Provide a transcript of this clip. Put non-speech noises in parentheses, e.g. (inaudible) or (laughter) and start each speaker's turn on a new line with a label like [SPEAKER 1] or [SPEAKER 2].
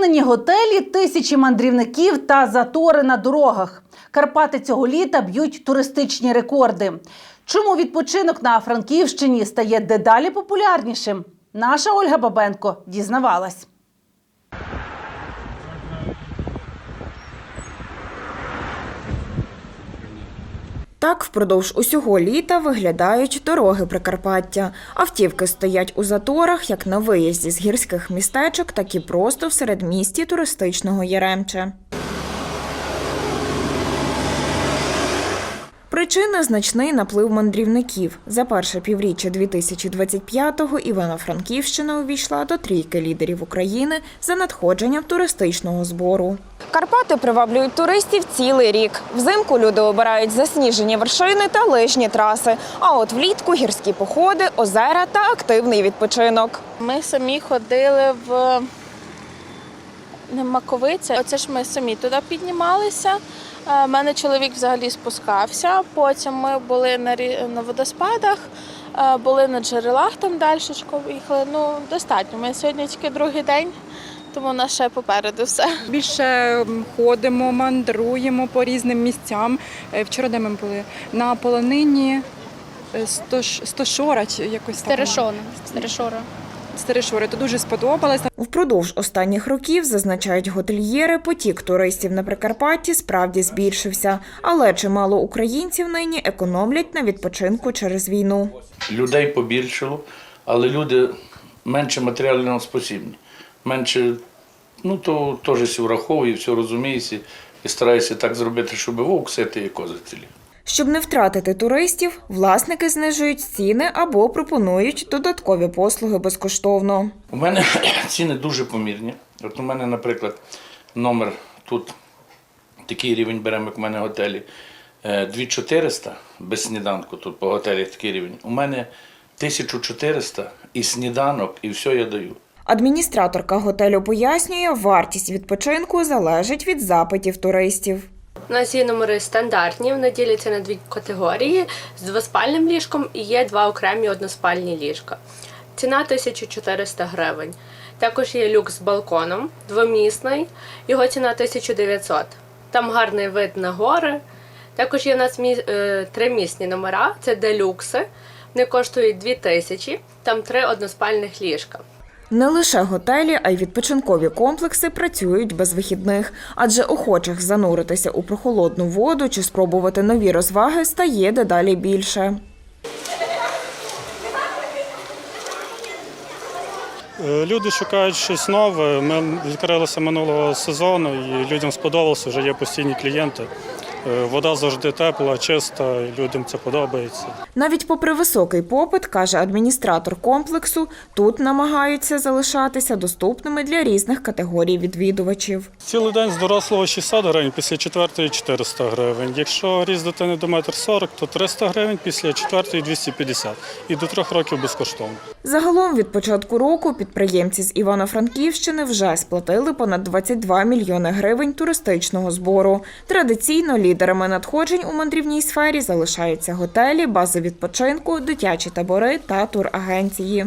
[SPEAKER 1] Переповнені готелі, тисячі мандрівників та затори на дорогах. Карпати цього літа б'ють туристичні рекорди. Чому відпочинок на Франківщині стає дедалі популярнішим? Наша Ольга Бабенко дізнавалась.
[SPEAKER 2] Так впродовж усього літа виглядають дороги Прикарпаття. Автівки стоять у заторах як на виїзді з гірських містечок, так і просто в середмісті туристичного Яремче. Причина значний наплив мандрівників. За перше півріччя 2025-го Івано-Франківщина увійшла до трійки лідерів України за надходженням туристичного збору. Карпати приваблюють туристів цілий рік. Взимку люди обирають засніжені вершини та лижні траси. А от влітку гірські походи, озера та активний відпочинок.
[SPEAKER 3] Ми самі ходили в не Маковиця. Оце ж ми самі туди піднімалися. У мене чоловік взагалі спускався. Потім ми були на, рі- на водоспадах, е, були на джерелах там далі їхали. Ну, достатньо. Ми сьогодні тільки другий день, тому у нас ще попереду все.
[SPEAKER 4] Більше ходимо, мандруємо по різним місцям. Е, Вчора де ми були? На полонині е, Стош- Стошора чи якось так.
[SPEAKER 3] Стерешона. Стерешора.
[SPEAKER 4] Стерешори. То дуже сподобалось.
[SPEAKER 2] Впродовж останніх років, зазначають готельєри, потік туристів на Прикарпатті справді збільшився. Але чимало українців нині економлять на відпочинку через війну.
[SPEAKER 5] людей побільшало, але люди менше матеріально спосібні. Менше, ну то теж все враховує, все розуміється і старається так зробити, щоб вовк сити і кози цілі.
[SPEAKER 2] Щоб не втратити туристів, власники знижують ціни або пропонують додаткові послуги безкоштовно.
[SPEAKER 5] У мене (clears throat) ціни дуже помірні. От у мене, наприклад, номер тут такий рівень беремо, як в мене в готелі. е, 2400 без сніданку, тут по готелі такий рівень. У мене 1400 і сніданок, і все я даю.
[SPEAKER 2] Адміністраторка готелю пояснює, вартість відпочинку залежить від запитів туристів.
[SPEAKER 6] У нас є номери стандартні, вони діляться на дві категорії з двоспальним ліжком і є два окремі односпальні ліжка. Ціна 1400 гривень. Також є люкс з балконом, двомісний, його ціна 1900. Там гарний вид на гори. Також є у нас е, тримісні номера, це делюкси. Вони коштують 2000, там три односпальних ліжка.
[SPEAKER 2] Не лише готелі, а й відпочинкові комплекси працюють без вихідних, адже охочих зануритися у прохолодну воду чи спробувати нові розваги стає дедалі більше.
[SPEAKER 7] Е, Люди шукають щось нове. Ми відкрилися минулого сезону і людям сподобалося, вже є постійні клієнти. Е, Вода завжди тепла, чиста, і людям це подобається.
[SPEAKER 2] Навіть попри високий попит, каже адміністратор комплексу, тут намагаються залишатися доступними для різних категорій відвідувачів.
[SPEAKER 7] Цілий день з дорослого 600 гривень, після четвертої 400 гривень. Якщо ріст дитини до метр 40, то 300 гривень, після четвертої 250. І до трьох років безкоштовно.
[SPEAKER 2] Загалом від початку року підприємці з Івано-Франківщини вже сплатили понад 22 мільйони гривень туристичного збору. Традиційно лідерами надходжень у мандрівній сфері залишаються готелі, бази відпочинку, дитячі табори та турагенції.